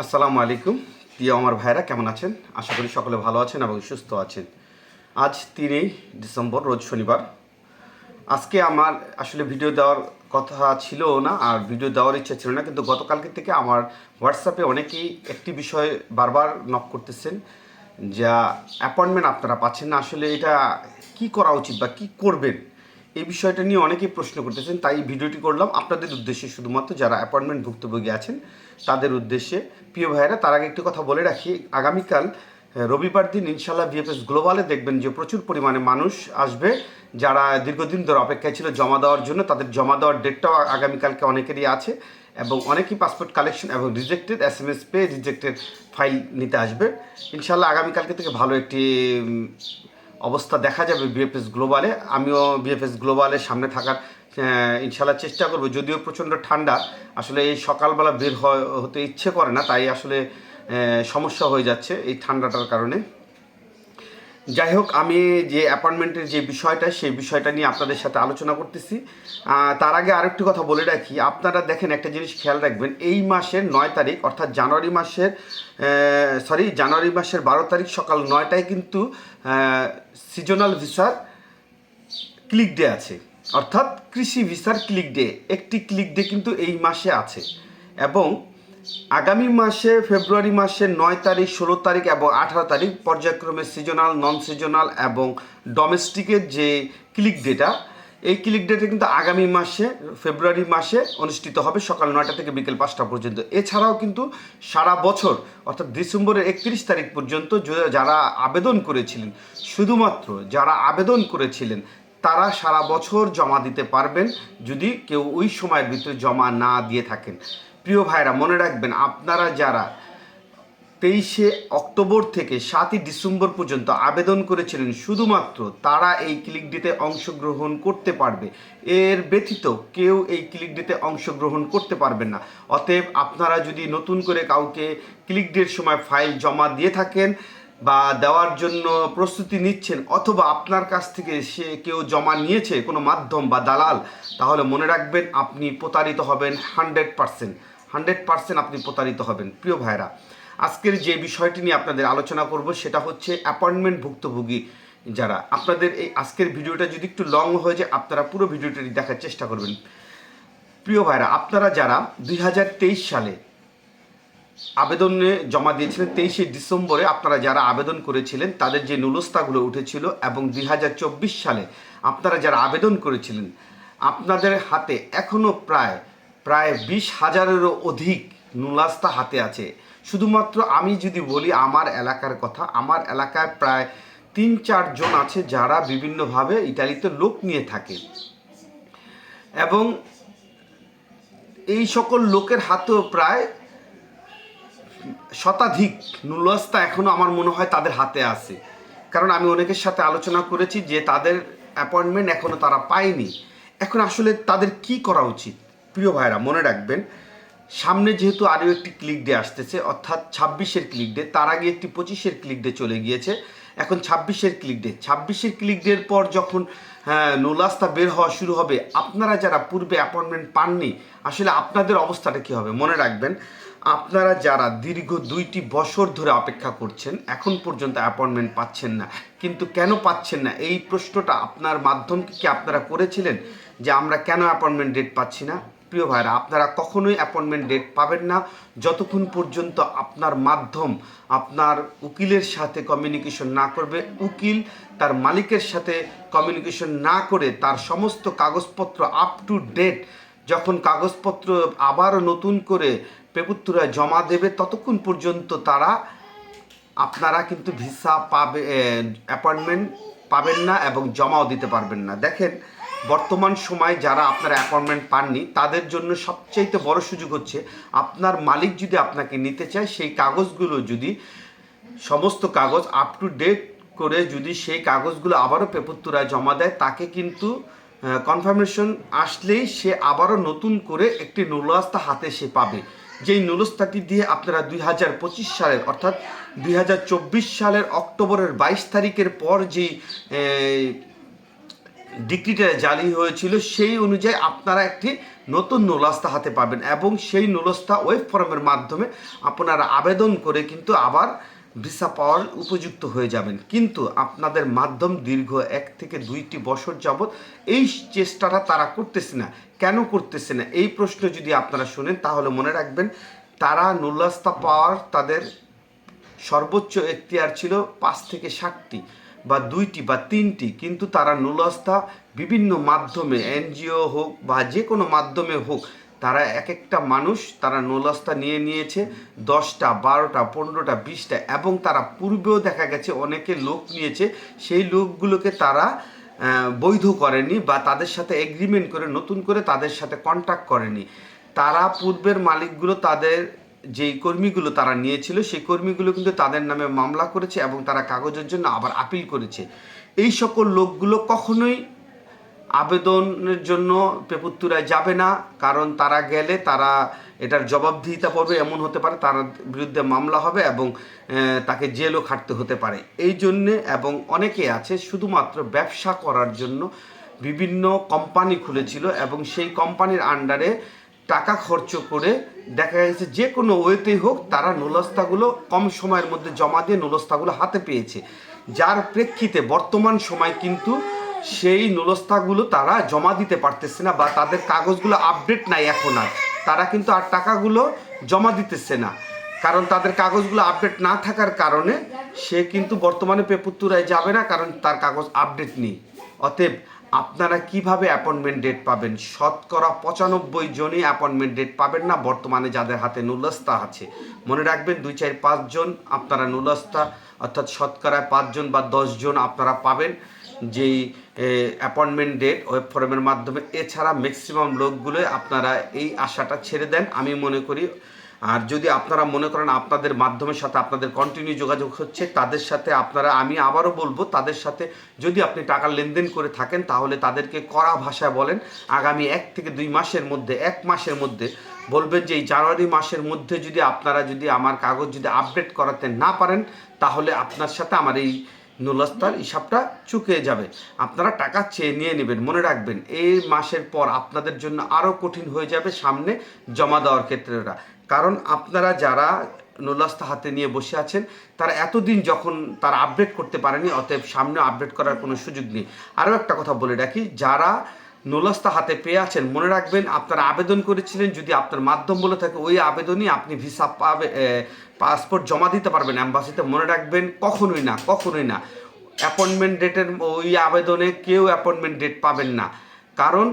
আসসালামু আলাইকুম। প্রিয় আমার ভাইরা কেমন আছেন? আশা করি সকলে ভালো আছেন এবং সুস্থ আছেন। আজ তিনই ডিসেম্বর, রোজ শনিবার। আজকে আমার আসলে ভিডিও দেওয়ার কথা ছিল না, আর ভিডিও দেওয়ার ইচ্ছা ছিল না, কিন্তু গতকালকে থেকে আমার হোয়াটসঅ্যাপে অনেকেই একটি বিষয় বারবার নক করতেছেন, যা অ্যাপয়েন্টমেন্ট আপনারা পাচ্ছেন না। আসলে এটা কি করা উচিত বা কি করবেন? এই বিষয়টা নিয়ে অনেকেই প্রশ্ন করতেছেন, তাই ভিডিওটি করলাম। আপনাদের উদ্দেশ্যে শুধুমাত্র যারা অ্যাপয়েন্টমেন্ট ভুক্তভোগী আছেন, তাদের উদ্দেশ্যে। প্রিয় ভাইয়েরা, তার আগে একটি কথা বলে রাখি, আগামীকাল রবিবার দিন ইনশাল্লাহ বিএফএস গ্লোবালে দেখবেন যে প্রচুর পরিমাণে মানুষ আসবে, যারা দীর্ঘদিন ধরে অপেক্ষায় ছিল জমা দেওয়ার জন্য, তাদের জমা দেওয়ার ডেটটাও আগামীকালকে অনেকেরই আছে এবং অনেকেই পাসপোর্ট কালেকশন এবং rejected S M S pay rejected file নিতে আসবে। ইনশাল্লাহ আগামীকালকে থেকে ভালো একটি অবস্থা দেখা যাবে বিএফএস গ্লোবালে। আমিও বিএফএস গ্লোবালের সামনে থাকার ইনশাল্লাহ চেষ্টা করব। যদিও প্রচণ্ড ঠান্ডা, আসলে এই সকালবেলা বের হতে ইচ্ছে করে না, তাই আসলে সমস্যা হয়ে যাচ্ছে এই ঠান্ডাটার কারণে। যাই হোক আমি যে অ্যাপয়েন্টমেন্টের যে বিষয়টা, সেই বিষয়টা নিয়ে আপনাদের সাথে আলোচনা করতেছি। তার আগে আরেকটি কথা বলে রাখি। আপনারা দেখেন একটা জিনিস খেয়াল রাখবেন, এই মাসের নয় তারিখ, অর্থাৎ জানুয়ারি মাসের সরি জানুয়ারি মাসের বারো তারিখ সকাল নয়টায় কিন্তু সিজনাল ভিসার ক্লিক ডে আছে। অর্থাৎ কৃষি ভিসার ক্লিক ডে একটি ক্লিক ডে কিন্তু এই মাসে আছে। এবং আগামী মাসে ফেব্রুয়ারি মাসের নয় তারিখ, ষোলো তারিখ এবং আঠারো তারিখ পর্যায়ক্রমে সিজনাল নন সিজনাল এবং ডোমেস্টিকের যে ক্লিক ডেটা এই ক্লিক ডেটা কিন্তু আগামী মাসে, ফেব্রুয়ারি মাসে অনুষ্ঠিত হবে সকাল নয়টা থেকে বিকেল পাঁচটা পর্যন্ত। এছাড়াও কিন্তু সারা বছর, অর্থাৎ ডিসেম্বরের একত্রিশ তারিখ পর্যন্ত যারা আবেদন করেছিলেন, শুধুমাত্র যারা আবেদন করেছিলেন, তারা সারা বছর জমা দিতে পারবেন যদি কেউ ওই সময়ের ভিতরে জমা না দিয়ে থাকেন। প্রিয় ভাইরা, মনে রাখবেন আপনারা যারা তেইশে অক্টোবর থেকে সাতই ডিসেম্বর পর্যন্ত আবেদন করেছিলেন, শুধুমাত্র তারা এই ক্লিক ডিতে অংশগ্রহণ করতে পারবে। এর ব্যতীত কেউ এই ক্লিক ডিতে অংশগ্রহণ করতে পারবেন না। অতএব আপনারা যদি নতুন করে কাউকে ক্লিক ডের সময় ফাইল জমা দিয়ে থাকেন বা দেওয়ার জন্য প্রস্তুতি নিচ্ছেন অথবা আপনার কাছ থেকে সে কেউ জমা নিয়েছে কোনো মাধ্যম বা দালাল, তাহলে মনে রাখবেন আপনি প্রতারিত হবেন হান্ড্রেড পারসেন্ট। হান্ড্রেড পারসেন্ট আপনি প্রতারিত হবেন, প্রিয় ভাইরা আজকের যে বিষয়টি নিয়ে আপনাদের আলোচনা করব, সেটা হচ্ছে অ্যাপয়েন্টমেন্ট ভুক্তভোগী যারা। আপনাদের এই আজকের ভিডিওটা যদি একটু লং হয়ে যায়, আপনারা পুরো ভিডিওটি দেখার চেষ্টা করবেন। প্রিয় ভাইরা আপনারা যারা দুই হাজার তেইশ সালে আবেদনে জমা দিয়েছিলেন, তেইশে ডিসেম্বরে আপনারা যারা আবেদন করেছিলেন, তাদের যে নুলস্তাগুলো উঠেছিল এবং দুই হাজার চব্বিশ সালে আপনারা যারা আবেদন করেছিলেন, আপনাদের হাতে এখনও প্রায় প্রায় বিশ হাজারেরও অধিক নুলাস্তা হাতে আছে। শুধুমাত্র আমি যদি বলি আমার এলাকার কথা, আমার এলাকায় প্রায় তিন চারজন আছে যারা বিভিন্নভাবে ইটালিতে লোক নিয়ে থাকে। এবং এই সকল লোকের হাতেও প্রায় শতাধিক নুলস্তা এখনও আমার মনে হয় তাদের হাতে আছে। কারণ আমি অনেকের সাথে আলোচনা করেছি যে তাদের অ্যাপয়েন্টমেন্ট এখনও তারা পায়নি। এখন আসলে তাদের কি করা উচিত? প্রিয় ভাইরা, মনে রাখবেন, সামনে যেহেতু আরও একটি ক্লিক ডে আসতেছে, অর্থাৎ ছাব্বিশের ক্লিক ডে তার আগে একটি পঁচিশের ক্লিক ডে চলে গিয়েছে। এখন ছাব্বিশের ক্লিক ডে ছাব্বিশের ক্লিক ডের পর যখন হ্যাঁ নোলাস্তা বের হওয়া শুরু হবে, আপনারা যারা পূর্বে অ্যাপয়েন্টমেন্ট পাননি, আসলে আপনাদের অবস্থাটা কী হবে? মনে রাখবেন, আপনারা যারা দীর্ঘ দুইটি বছর ধরে অপেক্ষা করছেন, এখন পর্যন্ত অ্যাপয়েন্টমেন্ট পাচ্ছেন না। কিন্তু কেন পাচ্ছেন না? এই প্রশ্নটা আপনার মাধ্যমকে কি আপনারা করেছিলেন? যে আমরা কেন অ্যাপয়েন্টমেন্ট ডেট পাচ্ছি না? প্রিয় ভাইরা, আপনারা কখনোই অ্যাপয়েন্টমেন্ট ডেট পাবেন না। যতক্ষণ পর্যন্ত আপনার মাধ্যম, আপনার উকিলের সাথে কমিউনিকেশন না করবে, উকিল তার মালিকের সাথে কমিউনিকেশন না করে তার সমস্ত কাগজপত্র আপ টু ডেট যখন কাগজপত্র আবার নতুন করে পেপুত্তরায় জমা দেবে, ততক্ষণ পর্যন্ত তারা, আপনারা কিন্তু ভিসা পাবে অ্যাপয়েন্টমেন্ট পাবেন না এবং জমাও দিতে পারবেন না। দেখেন বর্তমান সময় যারা আপনার অ্যাপয়েন্টমেন্ট পাননি, তাদের জন্য সবচাইতে বড় সুযোগ হচ্ছে আপনার মালিক যদি আপনাকে নিতে চায়, সেই কাগজগুলো যদি, সমস্ত কাগজ আপ টু ডেট করে যদি সেই কাগজগুলো আবারও পেপুত্তরায় জমা দেয়, তাকে কিন্তু কনফার্মেশন আসলেই সে আবারও নতুন করে একটি নুলস্তা হাতে সে পাবে। যেই নুলস্তাটি দিয়ে আপনারা দুই হাজার পঁচিশ সালের, অর্থাৎ দুই হাজার চব্বিশ সালের অক্টোবরের বাইশ তারিখের পর যেই ডিগ্রিটা জালি হয়েছিল, সেই অনুযায়ী আপনারা একটি নতুন নোলাস্তা হাতে পাবেন এবং সেই নোলস্তা ওয়েব ফর্মের মাধ্যমে আপনারা আবেদন করে কিন্তু আবার ভিসা পাওয়ার উপযুক্ত হয়ে যাবেন। কিন্তু আপনাদের মাধ্যম দীর্ঘ এক থেকে দুইটি বছর যাবৎ এই চেষ্টাটা তারা করতেছে না। কেন করতেছে না? এই প্রশ্ন যদি আপনারা শোনেন, তাহলে মনে রাখবেন তারা নোলাস্তা পাওয়ার তাদের সর্বোচ্চ এখতিয়ার ছিল পাঁচ থেকে ষাটটি বা দুইটি বা তিনটি, কিন্তু তারা নুলস্থা বিভিন্ন মাধ্যমে, এনজিও হোক বা যে কোনো মাধ্যমে হোক, তারা এক একটা মানুষ তারা নুলস্থা নিয়ে নিয়েছে, দশটা, বারোটা, পনেরোটা, বিশটা, এবং তারা পূর্বেও দেখা গেছে অনেকে লোক নিয়েছে, সেই লোকগুলোকে তারা বৈধ করেনি বা তাদের সাথে এগ্রিমেন্ট করে, নতুন করে তাদের সাথে কন্ট্যাক্ট করেনি। তারা পূর্বের মালিকগুলো তাদের যেই কর্মীগুলো তারা নিয়েছিল, সেই কর্মীগুলো কিন্তু তাদের নামে মামলা করেছে এবং তারা কাগজের জন্য আবার আপিল করেছে। এই সকল লোকগুলো কখনোই আবেদনের জন্য পেপুত্তুরায় যাবে না, কারণ তারা গেলে তারা এটার জবাবদিহিতা পড়বে এমন হতে পারে, তার বিরুদ্ধে মামলা হবে এবং তাকে জেলও খাটতে হতে পারে। এই জন্যে এবং অনেকে আছে শুধুমাত্র ব্যবসা করার জন্য বিভিন্ন কোম্পানি খুলেছিল এবং সেই কোম্পানির আন্ডারে টাকা খরচ করে দেখা গেছে যে কোনো ওয়েতেই হোক তারা নুলস্তাগুলো কম সময়ের মধ্যে জমা দিয়ে নুলস্তাগুলো হাতে পেয়েছে। যার প্রেক্ষিতে বর্তমান সময় কিন্তু সেই নুলস্তাগুলো তারা জমা দিতে পারতেছে না বা তাদের কাগজগুলো আপডেট নাই এখন আর। তারা কিন্তু আর টাকাগুলো জমা দিতেছে না। কারণ তাদের কাগজগুলো আপডেট না থাকার কারণে সে কিন্তু বর্তমানে পেপুত্তুরায় যাবে না কারণ তার কাগজ আপডেট নেই। অতএব আপনারা কীভাবে অ্যাপয়েন্টমেন্ট ডেট পাবেন? শতকরা পঁচানব্বই জনই অ্যাপয়েন্টমেন্ট ডেট পাবেন না, বর্তমানে যাদের হাতে নুলস্তা আছে। মনে রাখবেন, দুই চার পাঁচজন আপনারা নুলস্তা, অর্থাৎ শতকরায় পাঁচজন বা দশজন আপনারা পাবেন যেই অ্যাপয়েন্টমেন্ট ডেট ওয়েব ফর্মের মাধ্যমে। এছাড়া ম্যাক্সিমাম লোকগুলো আপনারা এই আশাটা ছেড়ে দেন। আমি মনে করি আর যদি আপনারা মনে করেন আপনাদের মাধ্যমের সাথে আপনাদের কন্টিনিউ যোগাযোগ হচ্ছে, তাদের সাথে আপনারা, আমি আবারও বলব, তাদের সাথে যদি আপনি টাকা লেনদেন করে থাকেন, তাহলে তাদেরকে কড়া ভাষায় বলেন, আগামী এক থেকে দুই মাসের মধ্যে, এক মাসের মধ্যে বলবেন যে এই জানুয়ারি মাসের মধ্যে যদি আপনারা যদি আমার কাগজ যদি আপডেট করাতে না পারেন, তাহলে আপনার সাথে আমার এই নুলস্তার হিসাবটা চুকে যাবে। আপনারা টাকা চেয়ে নিয়ে নেবেন, মনে রাখবেন। এই মাসের পর আপনাদের জন্য আরও কঠিন হয়ে যাবে সামনে জমা দেওয়ার ক্ষেত্রে কারণ আপনারা যারা নুলাস্তা হাতে নিয়ে বসে আছেন, তারা এতদিন যখন তারা আপডেট করতে পারেনি, অতএব সামনে আপডেট করার কোনো সুযোগ নেই। আরও একটা কথা বলে রাখি, যারা নোলস্তা হাতে পেয়ে আছেন। মনে রাখবেন, আপনারা আবেদন করেছিলেন, যদি আপনার মাধ্যম বলে থাকে, ওই আবেদনই আপনি ভিসা পাবে পাসপোর্ট জমা দিতে পারবেন অ্যাম্বাসিতে মনে রাখবেন, কখনোই না কখনোই না। অ্যাপয়েন্টমেন্ট ডেটের ওই আবেদনে কেউ অ্যাপয়েন্টমেন্ট ডেট পাবেন না। কারণ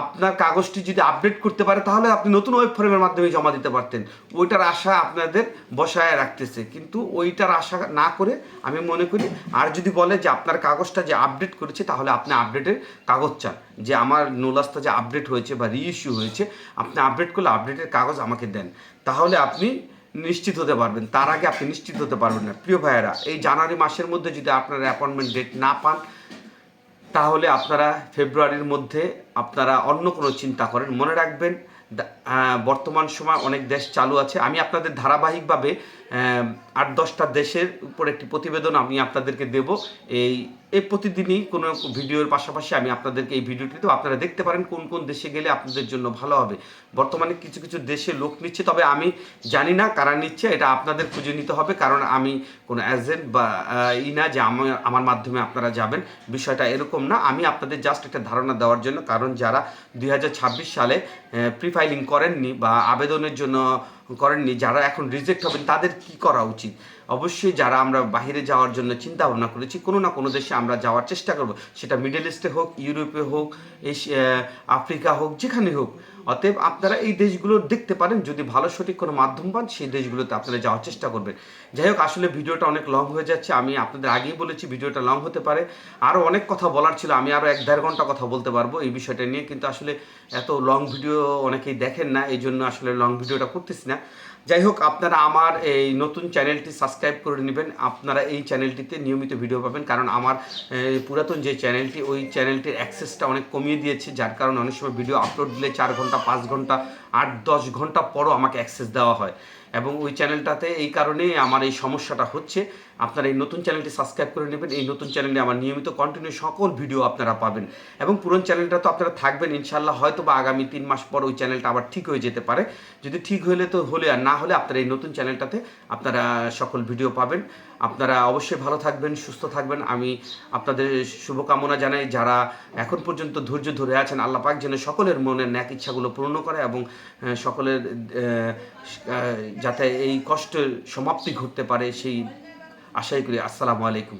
আপনার কাগজটি যদি আপডেট করতে পারে, তাহলে আপনি নতুন ওয়েব ফর্মের মাধ্যমে জমা দিতে পারতেন। ওইটার আশা আপনাদের বসায় রাখতেছে। কিন্তু ওইটার আশা না করে আমি মনে করি, আর যদি বলে যে আপনার কাগজটা যে আপডেট করেছে, তাহলে আপনি আপডেটের কাগজ চান। যে আমার নোলাসটা যে আপডেট হয়েছে বা রিইস্যু হয়েছে, আপনি আপডেট করলে আপডেটের কাগজ আমাকে দেন। তাহলে আপনি নিশ্চিত হতে পারবেন। তার আগে আপনি নিশ্চিত হতে পারবেন না। প্রিয় ভাইয়েরা, এই জানুয়ারি মাসের মধ্যে যদি আপনার অ্যাপয়েন্টমেন্ট ডেট না পান তাহলে আপনারা ফেব্রুয়ারির মধ্যে আপনারা অন্য কোনো চিন্তা করেন, মনে রাখবেন বর্তমান সময় অনেক দেশ চালু আছে। আমি আপনাদের ধারাবাহিকভাবে আট দশটা দেশের উপর একটি প্রতিবেদন আমি আপনাদেরকে দেব। এই এই প্রতিদিনই কোনো ভিডিওর পাশাপাশি আমি আপনাদেরকে এই ভিডিওটি দেবো আপনারা দেখতে পারেন কোন কোন দেশে গেলে আপনাদের জন্য ভালো হবে। বর্তমানে কিছু কিছু দেশে লোক নিচ্ছে, তবে আমি জানি না কারা নিচ্ছে, এটা আপনাদের খুঁজে নিতে হবে। কারণ আমি কোনো এজেন্ট বা ই না যে আমার আমার মাধ্যমে আপনারা যাবেন। বিষয়টা এরকম না। আমি আপনাদের জাস্ট একটা ধারণা দেওয়ার জন্য, কারণ যারা দুই হাজার ছাব্বিশ সালে প্রি ফাইলিং করেননি বা আবেদনের জন্য করেননি, যারা এখন রিজেক্ট হবেন, তাদের কি করা উচিত? অবশ্যই যারা আমরা বাহিরে যাওয়ার জন্য চিন্তা ভাবনা করেছি, কোনো না কোনো দেশে আমরা যাওয়ার চেষ্টা করব। সেটা মিডল ইস্টে হোক ইউরোপে হোক এশিয়া আফ্রিকা হোক যেখানে হোক। অতএব আপনারা এই দেশগুলো দেখতে পারেন, যদি ভালো সঠিক কোনো মাধ্যম পান, সেই দেশগুলোতে আপনারা যাওয়ার চেষ্টা করবেন। যাই হোক, আসলে ভিডিওটা অনেক লং হয়ে যাচ্ছে। আমি আপনাদের আগেই বলেছি, ভিডিওটা লং হতে পারে। আরও অনেক কথা বলার ছিল, আমি আরও এক দেড় ঘণ্টা কথা বলতে পারব এই বিষয়টা নিয়ে, কিন্তু আসলে এত লং ভিডিও অনেকেই দেখেন না, এই জন্য আসলে লং ভিডিওটা করতেছি না। যাই হোক আপনারা আমার এই নতুন চ্যানেলটি সাবস্ক্রাইব করে নেবেন। আপনারা এই চ্যানেলটিতে নিয়মিত ভিডিও পাবেন, কারণ আমার পুরাতন যে চ্যানেলটি, ওই চ্যানেলটির অ্যাক্সেসটা অনেক কমিয়ে দিয়েছে, যার কারণে অনেক সময় ভিডিও আপলোড দিলে চার ঘণ্টা, পাঁচ ঘণ্টা, আট, দশ ঘণ্টা পরও আমাকে অ্যাক্সেস দেওয়া হয়। এবং ওই চ্যানেলটাতে এই কারণেই আমার এই সমস্যাটা হচ্ছে। আপনারা এই নতুন চ্যানেলটি সাবস্ক্রাইব করে নেবেন। এই নতুন চ্যানেলে আমার নিয়মিত কন্টিনিউ সকল ভিডিও আপনারা পাবেন। এবং পুরনো চ্যানেলটা তো আপনারা থাকবেন ইনশাল্লাহ হয়তো বা আগামী তিন মাস পর ওই চ্যানেলটা আবার ঠিক হয়ে যেতে পারে। যদি ঠিক হলে তো হলে, আর না হলে আপনারা এই নতুন চ্যানেলটাতে আপনারা সকল ভিডিও পাবেন। আপনারা অবশ্যই ভালো থাকবেন, সুস্থ থাকবেন। আমি আপনাদের শুভকামনা জানাই। যারা এখন পর্যন্ত ধৈর্য ধরে আছেন, আল্লাহ পাক যেন সকলের মনের ন্যাক ইচ্ছাগুলো পূর্ণ করে এবং সকলের যাতে এই কষ্টের সমাপ্তি ঘটতে পারে সেই আশাই করি। আসসালামু আলাইকুম।